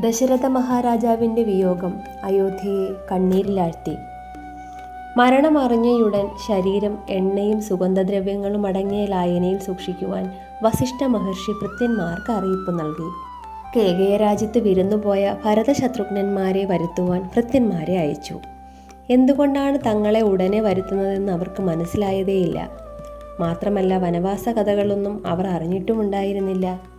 ദശരഥ മഹാരാജാവിന്റെ വിയോഗം അയോധ്യയെ കണ്ണീരിലാഴ്ത്തി. മരണമറിഞ്ഞയുടൻ ശരീരം എണ്ണയും സുഗന്ധദ്രവ്യങ്ങളും അടങ്ങിയ ലായനയിൽ സൂക്ഷിക്കുവാൻ വസിഷ്ഠ മഹർഷി ഭൃത്യന്മാർക്ക് അറിയിപ്പ് നൽകി. കേകയ രാജ്യത്ത് വിരുന്നുപോയ ഭരതശത്രുഘ്നന്മാരെ വരുത്തുവാൻ ഭൃത്യന്മാരെ അയച്ചു. എന്തുകൊണ്ടാണ് തങ്ങളെ ഉടനെ വരുത്തുന്നതെന്ന് അവർക്ക് മനസ്സിലായതേയില്ല. മാത്രമല്ല വനവാസ കഥകളൊന്നും അവർ അറിഞ്ഞിട്ടുമുണ്ടായിരുന്നില്ല.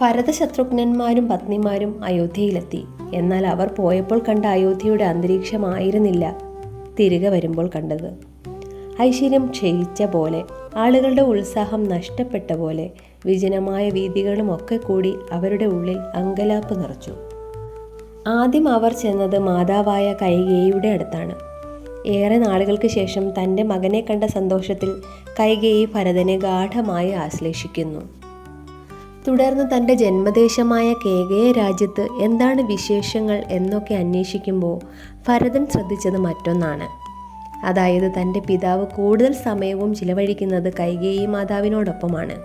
ഭരതശത്രുഘ്നന്മാരും പത്നിമാരും അയോധ്യയിലെത്തി. എന്നാൽ അവർ പോയപ്പോൾ കണ്ട അയോധ്യയുടെ അന്തരീക്ഷമായിരുന്നില്ല തിരികെ വരുമ്പോൾ കണ്ടത്. ഐശ്വര്യം ക്ഷയിച്ച പോലെ ആളുകളുടെ ഉത്സാഹം നഷ്ടപ്പെട്ട പോലെ വിജനമായ വീതികളും ഒക്കെ കൂടി അവരുടെ ഉള്ളിൽ അങ്കലാപ്പ് നിറച്ചു. ആദ്യം അവർ ചെന്നത് മാതാവായ കൈകേയിയുടെ അടുത്താണ്. ഏറെ നാളുകൾക്ക് ശേഷം തന്റെ മകനെ കണ്ട സന്തോഷത്തിൽ കൈകേയി ഭരതനെ ഗാഠമായി ആശ്ലേഷിക്കുന്നു. തുടർന്ന് തന്റെ ജന്മദേശമായ കേകയ രാജ്യത്ത് എന്താണ് വിശേഷങ്ങൾ എന്നൊക്കെ അന്വേഷിക്കുമ്പോൾ ഭരതൻ ശ്രദ്ധിച്ചത് മറ്റൊന്നാണ്. അതായത് തന്റെ പിതാവ് കൂടുതൽ സമയവും ചിലവഴിക്കുന്നത് കൈകേയി മാതാവിനോടൊപ്പമാണ്.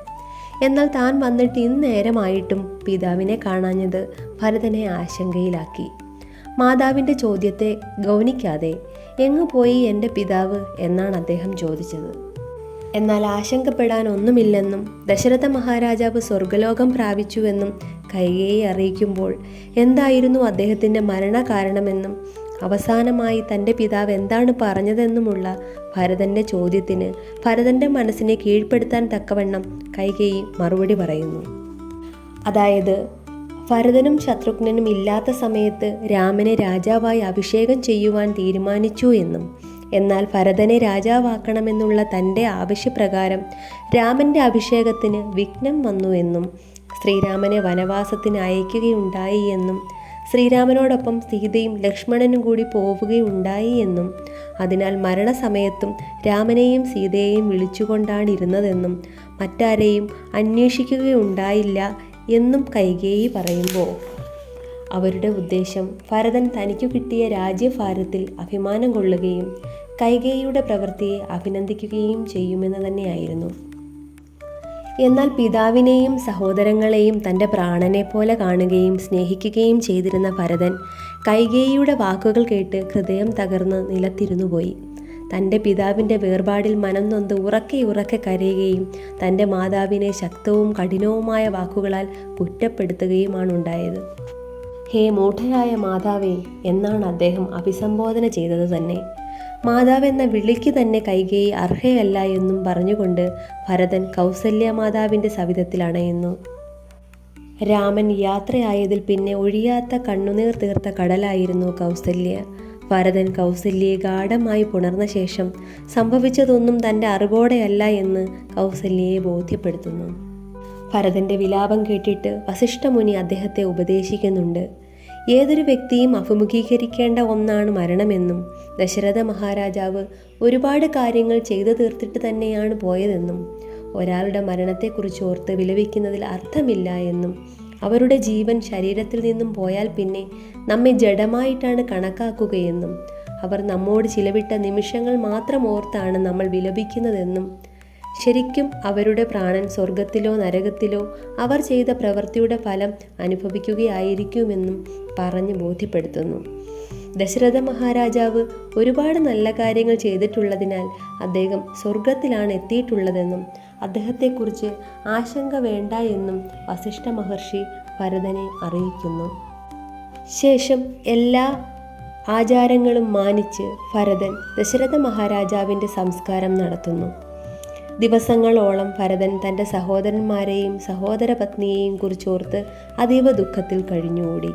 എന്നാൽ താൻ വന്നിട്ട് ഇന്നേരമായിട്ടും പിതാവിനെ കാണാഞ്ഞത് ഭരതനെ ആശങ്കയിലാക്കി. മാതാവിന്റെ ചോദ്യത്തെ ഗൗനിക്കാതെ എങ്ങു പോയി എന്റെ പിതാവ്? എന്നാണ് അദ്ദേഹം ചോദിച്ചത്. എന്നാൽ ആശങ്കപ്പെടാൻ ഒന്നുമില്ലെന്നും ദശരഥ മഹാരാജാവ് സ്വർഗലോകം പ്രാപിച്ചുവെന്നും കൈകയെ അറിയിക്കുമ്പോൾ എന്തായിരുന്നു അദ്ദേഹത്തിന്റെ മരണകാരണമെന്നും അവസാനമായി തന്റെ പിതാവ് എന്താണ് പറഞ്ഞതെന്നുമുള്ള ഭരതന്റെ ചോദ്യത്തിന് ഭരതന്റെ മനസ്സിനെ കീഴ്പ്പെടുത്താൻ തക്കവണ്ണം കൈകേയി മറുപടി പറയുന്നു. അതായത് ഭരതനും ശത്രുഘ്നനും ഇല്ലാത്ത സമയത്ത് രാമനെ രാജാവായി അഭിഷേകം ചെയ്യുവാൻ തീരുമാനിച്ചു എന്നും എന്നാൽ ഭരതനെ രാജാവാക്കണമെന്നുള്ള തന്റെ ആവശ്യപ്രകാരം രാമന്റെ അഭിഷേകത്തിന് വിഘ്നം വന്നു എന്നും ശ്രീരാമനെ വനവാസത്തിന് അയക്കുകയുണ്ടായി എന്നും ശ്രീരാമനോടൊപ്പം സീതയും ലക്ഷ്മണനും കൂടി പോവുകയുണ്ടായി എന്നും അതിനാൽ മരണസമയത്തും രാമനെയും സീതയെയും വിളിച്ചുകൊണ്ടാണിരുന്നതെന്നും മറ്റാരെയും അന്വേഷിക്കുകയുണ്ടായില്ല എന്നും കൈകേയി പറയുമ്പോൾ അവരുടെ ഉദ്ദേശം ഭരതൻ തനിക്കു കിട്ടിയ രാജ്യഭാരത്തിൽ അഭിമാനം കൊള്ളുകയും കൈകേയിയുടെ പ്രവൃത്തിയെ അഭിനന്ദിക്കുകയും ചെയ്യുമെന്ന് തന്നെയായിരുന്നു. എന്നാൽ പിതാവിനെയും സഹോദരങ്ങളെയും തന്റെ പ്രാണനെ പോലെ കാണുകയും സ്നേഹിക്കുകയും ചെയ്തിരുന്ന ഭരതൻ കൈകേയിയുടെ വാക്കുകൾ കേട്ട് ഹൃദയം തകർന്ന് നിലത്തിരുന്നുപോയി തന്റെ പിതാവിന്റെ വേർപാടിൽ മനം നൊന്ത് ഉറക്കെ ഉറക്കെ കരയുകയും തന്റെ മാതാവിനെ ശക്തവും കഠിനവുമായ വാക്കുകളാൽ കുറ്റപ്പെടുത്തുകയുമാണ് ഉണ്ടായത് ഹേ മൂഢയായ മാതാവേ എന്നാണ് അദ്ദേഹം അഭിസംബോധന ചെയ്തത് തന്നെ. മാതാവെന്ന വിളിക്ക് തന്നെ കൈകേയി അർഹയല്ല എന്നും പറഞ്ഞുകൊണ്ട് ഭരതൻ കൗസല്യ മാതാവിന്റെ സവിധത്തിൽ അണയുന്നു. രാമൻ യാത്രയായതിൽ പിന്നെ ഒഴിയാത്ത കണ്ണുനീർ തീർത്ത കടലായിരുന്നു കൗസല്യ. ഭരതൻ കൗസല്യയെ ഗാഠമായി പുണർന്ന ശേഷം സംഭവിച്ചതൊന്നും തന്റെ അറിവോടെയല്ല എന്ന് കൗസല്യയെ ബോധ്യപ്പെടുത്തുന്നു. ഭരതന്റെ വിലാപം കേട്ടിട്ട് വസിഷ്ഠമുനി അദ്ദേഹത്തെ ഉപദേശിക്കുന്നുണ്ട്. ഏതൊരു വ്യക്തിയും അഭിമുഖീകരിക്കേണ്ട ഒന്നാണ് മരണമെന്നും ദശരഥ മഹാരാജാവ് ഒരുപാട് കാര്യങ്ങൾ ചെയ്തു തീർത്തിട്ട് തന്നെയാണ് പോയതെന്നും ഒരാളുടെ മരണത്തെക്കുറിച്ച് ഓർത്ത് വിലപിക്കുന്നതിൽ അർത്ഥമില്ല എന്നും അവരുടെ ജീവൻ ശരീരത്തിൽ നിന്നും പോയാൽ പിന്നെ നമ്മെ ജഡമായിട്ടാണ് കണക്കാക്കുകയെന്നും അവർ നമ്മോട് ചിലവിട്ട നിമിഷങ്ങൾ മാത്രം ഓർത്താണ് നമ്മൾ വിലപിക്കുന്നതെന്നും ശരിക്കും അവരുടെ പ്രാണൻ സ്വർഗത്തിലോ നരകത്തിലോ അവർ ചെയ്ത പ്രവൃത്തിയുടെ ഫലം അനുഭവിക്കുകയായിരിക്കുമെന്നും പറഞ്ഞ് ബോധ്യപ്പെടുത്തുന്നു. ദശരഥ മഹാരാജാവ് ഒരുപാട് നല്ല കാര്യങ്ങൾ ചെയ്തിട്ടുള്ളതിനാൽ അദ്ദേഹം സ്വർഗത്തിലാണ് എത്തിയിട്ടുള്ളതെന്നും അദ്ദേഹത്തെക്കുറിച്ച് ആശങ്ക വേണ്ട എന്നും വസിഷ്ഠ മഹർഷി ഭരതനെ അറിയിക്കുന്നു. ശേഷം എല്ലാ ആചാരങ്ങളും മാനിച്ച് ഭരതൻ ദശരഥ മഹാരാജാവിന്റെ സംസ്കാരം നടത്തുന്നു. ദിവസങ്ങളോളം ഭരതൻ തന്റെ സഹോദരന്മാരെയും സഹോദരപത്നിയെയും കുറിച്ചോർത്ത് അതീവ ദുഃഖത്തിൽ കഴിഞ്ഞുകൂടി.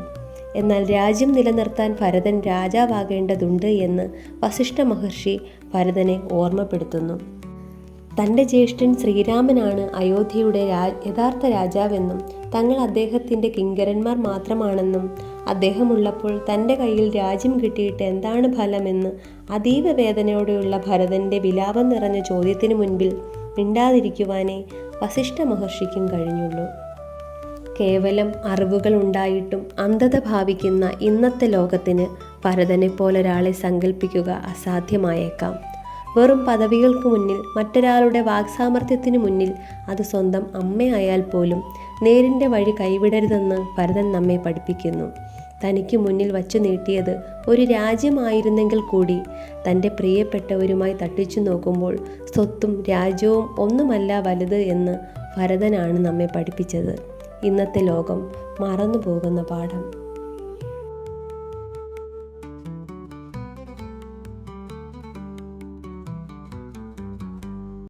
എന്നാൽ രാജ്യം നിലനിർത്താൻ ഭരതൻ രാജാവാകേണ്ടതുണ്ട് എന്ന് വസിഷ്ഠ മഹർഷി ഭരതനെ ഓർമ്മപ്പെടുത്തുന്നു. തന്റെ ജ്യേഷ്ഠൻ ശ്രീരാമനാണ് അയോധ്യയുടെ രാ യഥാർത്ഥ രാജാവെന്നും തങ്ങൾ അദ്ദേഹത്തിന്റെ കിങ്കരന്മാർ മാത്രമാണെന്നും അദ്ദേഹമുള്ളപ്പോൾ തന്റെ കയ്യിൽ രാജ്യം കിട്ടിയിട്ട് എന്താണ് ഫലമെന്ന് അതീവ വേദനയോടെയുള്ള ഭരതന്റെ വിലാപം നിറഞ്ഞ ചോദ്യത്തിന് മുൻപിൽ മിണ്ടാതിരിക്കുവാനേ വസിഷ്ഠ മഹർഷിക്കും കഴിഞ്ഞുള്ളൂ. കേവലം അറിവുകൾ ഉണ്ടായിട്ടും അന്ധത ഭാവിക്കുന്ന ഇന്നത്തെ ലോകത്തിന് ഭരതനെ പോലൊരാളെ സങ്കല്പിക്കുക അസാധ്യമായേക്കാം. വെറും പദവികൾക്ക് മുന്നിൽ മറ്റൊരാളുടെ വാക്സാമർഥ്യത്തിന് മുന്നിൽ അത് സ്വന്തം അമ്മയായാൽ പോലും നേരിന്റെ വഴി കൈവിടരുതെന്ന് ഭരതൻ നമ്മെ പഠിപ്പിക്കുന്നു. തനിക്ക് മുന്നിൽ വച്ചു നീട്ടിയത് ഒരു രാജ്യമായിരുന്നെങ്കിൽ കൂടി തന്റെ പ്രിയപ്പെട്ടവരുമായി തട്ടിച്ചു നോക്കുമ്പോൾ സ്വത്തും രാജ്യവും ഒന്നുമല്ല വലുത് എന്ന് ഭരതനാണ് നമ്മെ പഠിപ്പിച്ചത്. ഇന്നത്തെ ലോകം മറന്നു പോകുന്ന പാഠം.